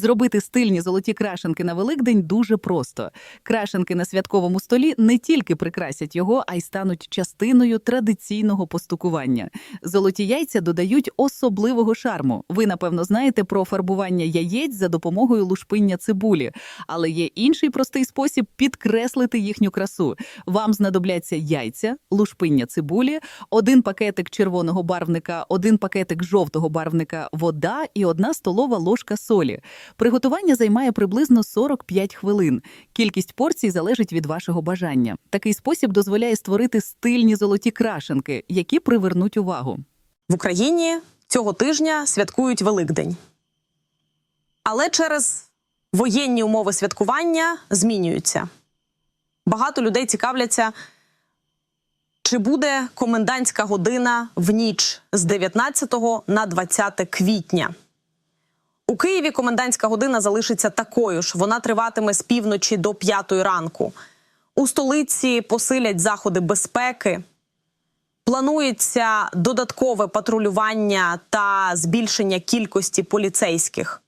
Зробити стильні золоті крашенки на Великдень дуже просто. Крашенки на святковому столі не тільки прикрасять його, а й стануть частиною традиційного постукування. Золоті яйця додають особливого шарму. Ви, напевно, знаєте про фарбування яєць за допомогою лушпиння цибулі, але є інший простий спосіб підкреслити їхню красу. Вам знадобляться яйця, лушпиння цибулі, один пакетик червоного барвника, один пакетик жовтого барвника, вода і одна столова ложка солі. Приготування займає приблизно 45 хвилин. Кількість порцій залежить від вашого бажання. Такий спосіб дозволяє створити стильні золоті крашенки, які привернуть увагу. В Україні цього тижня святкують Великдень. Але через воєнні умови святкування змінюються. Багато людей цікавляться, чи буде комендантська година в ніч з 19 на 20 квітня. У Києві комендантська година залишиться такою ж. Вона триватиме з півночі до п'ятої ранку. У столиці посилять заходи безпеки. Планується додаткове патрулювання та збільшення кількості поліцейських.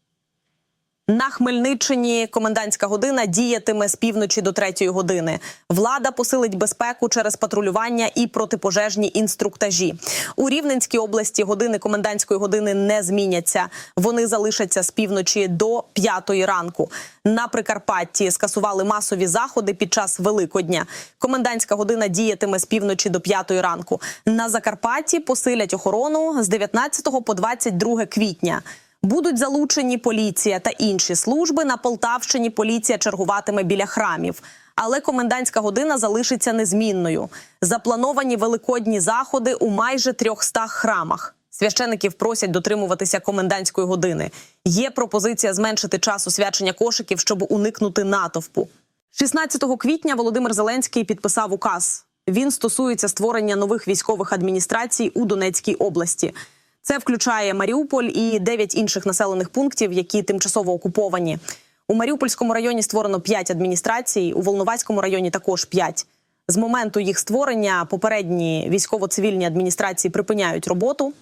На Хмельниччині комендантська година діятиме з півночі до третьої години. Влада посилить безпеку через патрулювання і протипожежні інструктажі. У Рівненській області години комендантської години не зміняться. Вони залишаться з півночі до п'ятої ранку. На Прикарпатті скасували масові заходи під час Великодня. Комендантська година діятиме з півночі до п'ятої ранку. На Закарпатті посилять охорону з 19 по 22 квітня. Будуть залучені поліція та інші служби. На Полтавщині поліція чергуватиме біля храмів. Але комендантська година залишиться незмінною. Заплановані великодні заходи у майже 300 храмах. Священиків просять дотримуватися комендантської години. Є пропозиція зменшити час освячення кошиків, щоб уникнути натовпу. 16 квітня Володимир Зеленський підписав указ. Він стосується створення нових військових адміністрацій у Донецькій області. Це включає Маріуполь і 9 інших населених пунктів, які тимчасово окуповані. У Маріупольському районі створено 5 адміністрацій, у Волноваському районі також 5. З моменту їх створення попередні військово-цивільні адміністрації припиняють роботу.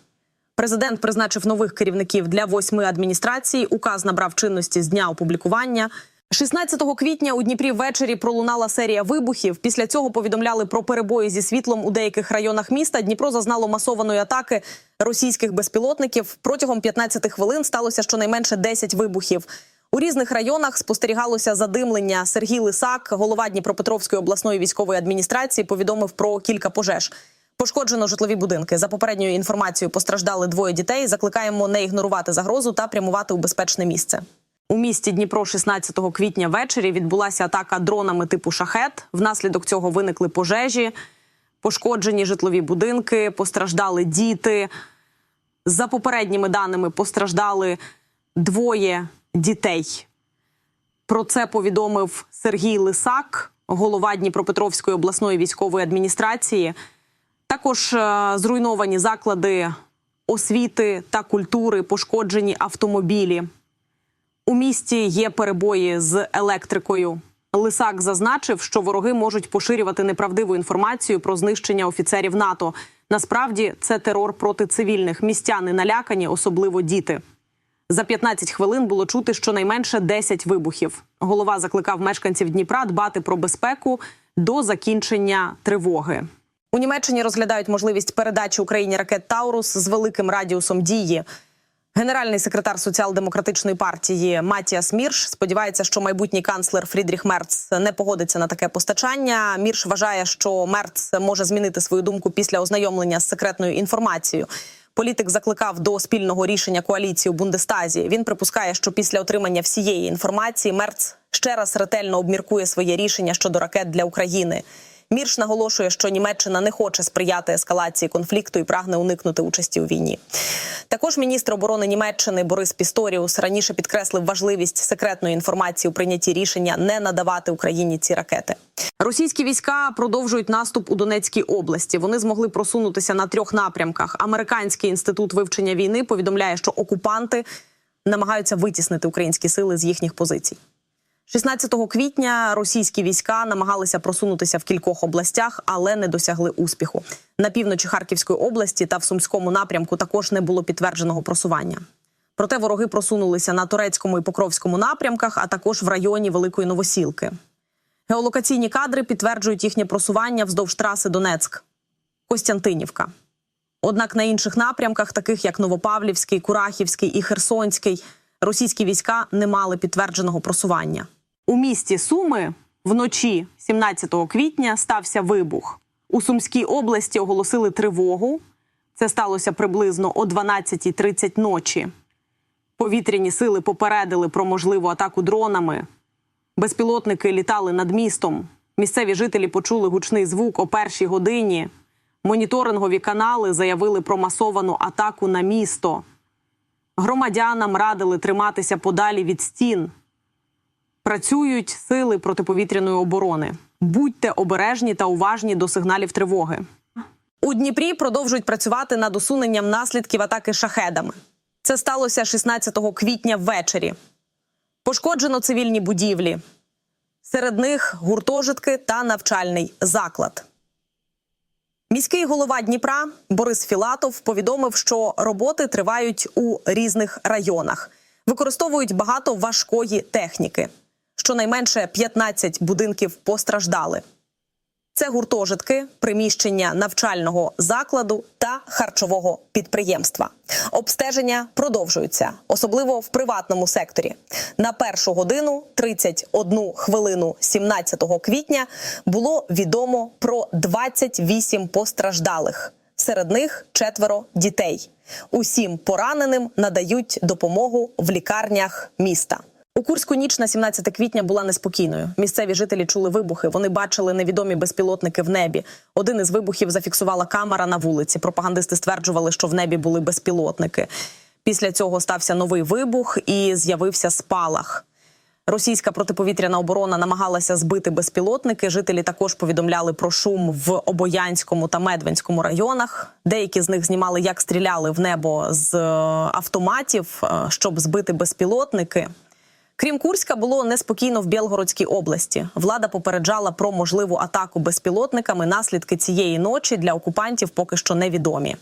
Президент призначив нових керівників для восьми адміністрацій. Указ набрав чинності з дня опублікування. 16 квітня у Дніпрі ввечері пролунала серія вибухів. Після цього повідомляли про перебої зі світлом у деяких районах міста. Дніпро зазнало масованої атаки російських безпілотників. Протягом 15 хвилин сталося щонайменше 10 вибухів. У різних районах спостерігалося задимлення. Сергій Лисак, голова Дніпропетровської обласної військової адміністрації, повідомив про кілька пожеж. Пошкоджено житлові будинки. За попередньою інформацією постраждали двоє дітей. Закликаємо не ігнорувати загрозу та прямувати у безпечне місце. У місті Дніпро 16 квітня ввечері відбулася атака дронами типу шахет. Внаслідок цього виникли пожежі, пошкоджені житлові будинки, постраждали діти. За попередніми даними постраждали двоє дітей. Про це повідомив Сергій Лисак, голова Дніпропетровської обласної військової адміністрації. Також е, зруйновані заклади освіти та культури, пошкоджені автомобілі. У місті є перебої з електрикою. Лисак зазначив, що вороги можуть поширювати неправдиву інформацію про знищення офіцерів НАТО. Насправді це терор проти цивільних. Містяни налякані, особливо діти. За 15 хвилин було чути щонайменше 10 вибухів. Голова закликав мешканців Дніпра дбати про безпеку до закінчення тривоги. У Німеччині розглядають можливість передачі Україні ракет Таурус з великим радіусом дії. Генеральний секретар соціал-демократичної партії Матіас Мірш сподівається, що майбутній канцлер Фрідріх Мерц не погодиться на таке постачання. Мірш вважає, що Мерц може змінити свою думку після ознайомлення з секретною інформацією. Політик закликав до спільного рішення коаліції у Бундестазі. Він припускає, що після отримання всієї інформації Мерц ще раз ретельно обміркує своє рішення щодо ракет для України. Мірш наголошує, що Німеччина не хоче сприяти ескалації конфлікту і прагне уникнути участі у війні. Також міністр оборони Німеччини Борис Пісторіус раніше підкреслив важливість секретної інформації у прийнятті рішення не надавати Україні ці ракети. Російські війська продовжують наступ у Донецькій області. Вони змогли просунутися на трьох напрямках. Американський інститут вивчення війни повідомляє, що окупанти намагаються витіснити українські сили з їхніх позицій. 16 квітня російські війська намагалися просунутися в кількох областях, але не досягли успіху. На півночі Харківської області та в Сумському напрямку також не було підтвердженого просування. Проте вороги просунулися на турецькому і покровському напрямках, а також в районі Великої Новосілки. Геолокаційні кадри підтверджують їхнє просування вздовж траси Донецьк, Костянтинівка. Однак на інших напрямках, таких як Новопавлівський, Курахівський і Херсонський, російські війська не мали підтвердженого просування. У місті Суми вночі 17 квітня стався вибух. У Сумській області оголосили тривогу. Це сталося приблизно о 12.30 ночі. Повітряні сили попередили про можливу атаку дронами. Безпілотники літали над містом. Місцеві жителі почули гучний звук о першій годині. Моніторингові канали заявили про масовану атаку на місто. Громадянам радили триматися подалі від стін. Працюють сили протиповітряної оборони. Будьте обережні та уважні до сигналів тривоги. У Дніпрі продовжують працювати над усуненням наслідків атаки шахедами. Це сталося 16 квітня ввечері. Пошкоджено цивільні будівлі. Серед них гуртожитки та навчальний заклад. Міський голова Дніпра Борис Філатов повідомив, що роботи тривають у різних районах. Використовують багато важкої техніки. Щонайменше 15 будинків постраждали. Це гуртожитки, приміщення навчального закладу та харчового підприємства. Обстеження продовжуються, особливо в приватному секторі. На першу годину 31 хвилину 17 квітня було відомо про 28 постраждалих. Серед них четверо дітей. Усім пораненим надають допомогу в лікарнях міста. У Курську ніч на 17 квітня була неспокійною. Місцеві жителі чули вибухи. Вони бачили невідомі безпілотники в небі. Один із вибухів зафіксувала камера на вулиці. Пропагандисти стверджували, що в небі були безпілотники. Після цього стався новий вибух і з'явився спалах. Російська протиповітряна оборона намагалася збити безпілотники. Жителі також повідомляли про шум в Обоянському та Медвинському районах. Деякі з них знімали, як стріляли в небо з е, автоматів, е, щоб збити безпілотники. Крім Курська, було неспокійно в Білгородській області. Влада попереджала про можливу атаку безпілотниками. Наслідки цієї ночі для окупантів поки що невідомі.